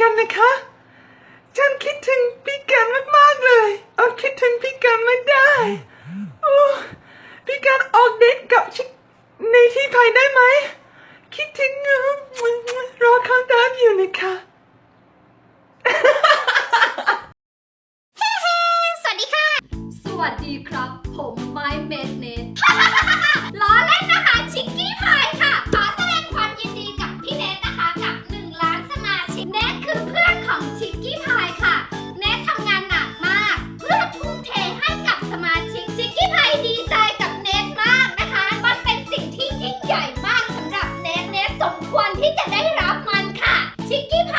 กันนะคะ ฉันคิดถึงพี่กันมากๆเลย เอาคิดถึงพี่กันไม่ได้โอ้พี่กันออกเดทกับชิในที่ภายได้ไหม คิดถึงรอข้างำตาบอยู่นะคะสวัสดีค่ะ สวัสดีครับ ผมไม้เมดเนท ควรที่จะได้รับมันค่ะ ชิคกี้พ